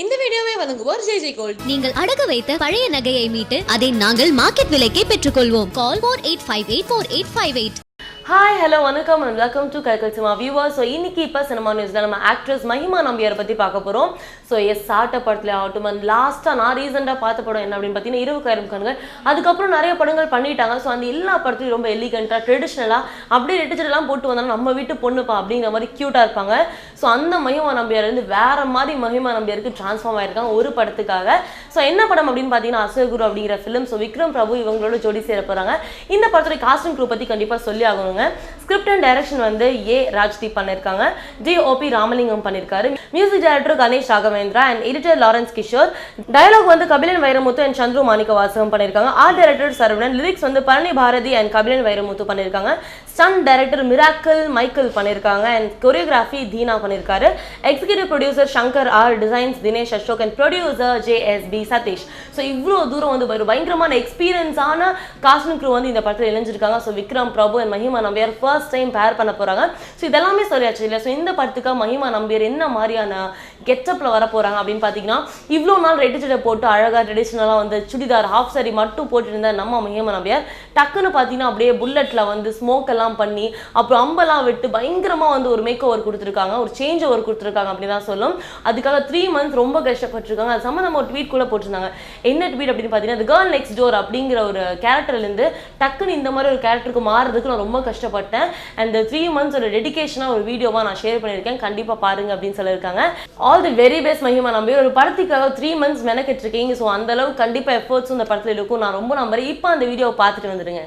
இந்த வீடியோவை வழங்குவோர் ஜெய் ஜெய் கோல்ட். நீங்கள் அடகு வைத்த பழைய நகையை மீட்டு அதை நாங்கள் மார்க்கெட் விலைக்கே பெற்றுக்கொள்வோம். Call four eight five eight four eight five eight hi hello வணக்கம் and welcome to Kalakkal cinema viewer so இன்னைக்கு இப்போ சினிமா நியூஸில் நம்ம ஆக்ட்ரஸ் மஹிமா நம்பியாரை பற்றி பார்க்க போகிறோம் ஸோ எஸ் சாட்ட படத்துல ஆகட்டும் அண்ட் லாஸ்ட்டாக நான் ரீசெண்டாக பார்த்த படம் என்ன அப்படின்னு பார்த்தீங்கன்னா இரவு கயிறும் கண்கள் அதுக்கப்புறம் நிறைய படங்கள் பண்ணிட்டாங்க. ஸோ அந்த எல்லா படத்துலையும் ரொம்ப எலிகண்ட்டாக ட்ரெடிஷ்னலாக அப்படியே ரெட்டிச்செல்லாம் போட்டு வந்தாலும் நம்ம வீட்டு பொண்ணுப்பா அப்படிங்கிற மாதிரி க்யூட்டாக இருப்பாங்க. ஸோ அந்த மஹிமா நம்பியார் வந்து வேற மாதிரி மஹிமா நம்பியாருக்கு ட்ரான்ஸ்ஃபார்ம் ஆயிருக்காங்க ஒரு படத்துக்காக. ஸோ என்ன படம் அப்படின்னு பார்த்தீங்கன்னா அசோகுரு அப்படிங்கிற ஃபிலிம் ஸோ விக்ரம் பிரபு இவங்களோட ஜோடி சேர போகிறாங்க இந்த படத்துடைய காஸ்டிங் குரூப் பற்றி கண்டிப்பாக சொல்லி ஆகணுங்க. ஸ்கிரிப்ட் அண்ட் டைரக்ஷன் வந்து ஏ. ராஜ்தீப் பண்ணியிருக்காங்க டிஓபி ராமலிங்கம் பண்ணியிருக்காரு music director Ganesh Raghavendra and editor Lawrence Kishore dialogue வந்து கபிலன் வைரமுத்து அண்ட் சந்துரு மாணிக்க வாசகம் பண்ணியிருக்காங்க ஆர்ட் டைரக்டர் சரவணன். லிரிக்ஸ் வந்து பழனி பாரதி அண்ட் கபிலன் வைரமுத்து பண்ணியிருக்காங்க ஸ்டன் டைரக்டர் மிராக்கல் மைக்கேல் பண்ணியிருக்காங்க அண்ட் கொரியோகிராஃபி தீனா பண்ணியிருக்காரு executive producer Shankar R designs Dinesh Ashok and producer J S B Satish so இவ்வளோ தூரம் வந்து ஒரு பயங்கரமான எக்ஸ்பீரியன்ஸான காஸ்டிங் க்ரூ வந்து இந்த படத்தில் இணைஞ்சிருக்காங்க. So Vikram Prabhu and Mahima Nambiar first time pair பண்ண போகிறாங்க ஸோ இதெல்லாமே சொல்லியாச்சு இல்லை? ஸோ இந்த படத்துக்கு மஹிமா நம்பியார் என்ன மாதிரியான கெட்டப்பில் வர போகிறாங்க அப்படின்னு பார்த்தீங்கன்னா இவ்வளோ நாள் ரெட்டு சட்டை போட்டு அழகாக ட்ரெடிஷ்னலாக வந்து சுடிதார் ஹாஃப் சாரி மட்டும் போட்டுருந்தா நம்ம மஹிமா நம்பியார் டக்குன்னு பார்த்தீங்கன்னா அப்படியே புல்லட்டில் வந்து ஸ்மோக் எல்லாம் பண்ணி அப்புறம் அம்பெல்லாம் விட்டு பயங்கரமாக வந்து ஒரு மேக் ஓவர் கொடுத்துருக்காங்க. ஒரு சேஞ்ச் ஓவர் கொடுத்துருக்காங்க அப்படி தான் சொல்லும். அதுக்காக த்ரீ மந்த்ஸ் ரொம்ப கஷ்டப்பட்டிருக்காங்க. அது சம்மந்தமாக ஒரு ட்வீட் கூட போட்டிருந்தாங்க. என்ன ட்வீட் அப்படின்னு பார்த்தீங்கன்னா கேர்ள் நெக்ஸ்ட் டோர் அப்படிங்கிற ஒரு கேரக்டர்லேருந்து டக்குன்னு இந்த மாதிரி ஒரு கேரக்டருக்கு மாறுறதுக்கு நான் ரொம்ப கஷ்டப்பட்டேன். அண்ட் த்ரீ மந்த்ஸ் ஒரு டெடிகேஷனாக ஒரு வீடியோவாக நான் ஷேர் பண்ணியிருக்கேன். கண்டிப்பாக பாருங்க அப்படின்னு சொல்லியிருக்காங்க. ஆல் தி வெரி பெஸ்ட் மகிமா. நம்பி ஒரு படத்துக்காக த்ரீ மந்த்ஸ் மெனக்கிட்டு இருக்கீங்க ஸோ அந்த அளவுக்கு கண்டிப்பாக எஃபர்ட்ஸும் இந்த படத்தில் இருக்கும். நான் ரொம்ப நம்புறேன். இப்போ அந்த வீடியோவை பார்த்துட்டு வந்துடுங்க.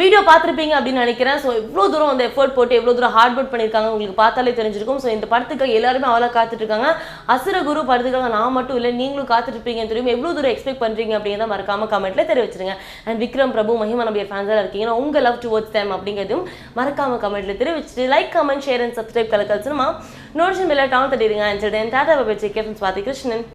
வீடியோ பார்த்துருப்பீங்க அப்படின்னு நினைக்கிறேன். ஸோ இவ்வளோ தூரம் அந்த எஃபோர்ட் போட்டு எவ்வளோ தூரம் ஹார்ட் ஒர்க் பண்ணியிருக்காங்க. உங்களுக்கு பார்த்தாலே தெரிஞ்சிருக்கும். ஸோ இந்த படத்துக்கு எல்லாருமே அவ்வளோ காத்துட்ருக்காங்க. அசுரகுரு படத்துக்காக நான் மட்டும் இல்லை நீங்களும் காத்துட்ருப்பீங்கன்னு தெரியும்? எவ்வளோ தூரம் எக்ஸ்பெக்ட் பண்ணுறீங்க அப்படிங்கிறத மறக்காம கமெண்ட்ல தெரிவிச்சிருங்க. அண்ட் விக்ரம் பிரபு மஹிமா நம்பியர் ஃபேன்ஸாக இருக்கீங்கன்னா உங்கள் லவ் டுவர்ட்ஸ் டைம் அப்படிங்கிறதும் மறக்காம கமெண்ட்ல தெரிவிச்சிட்டு like comment share and subscribe Kalakkal cinema. Notification பில்ல டவுன் தட்டிடுங்க. அண்ட் டாடா பபே செக் பாதி கிருஷ்ணன்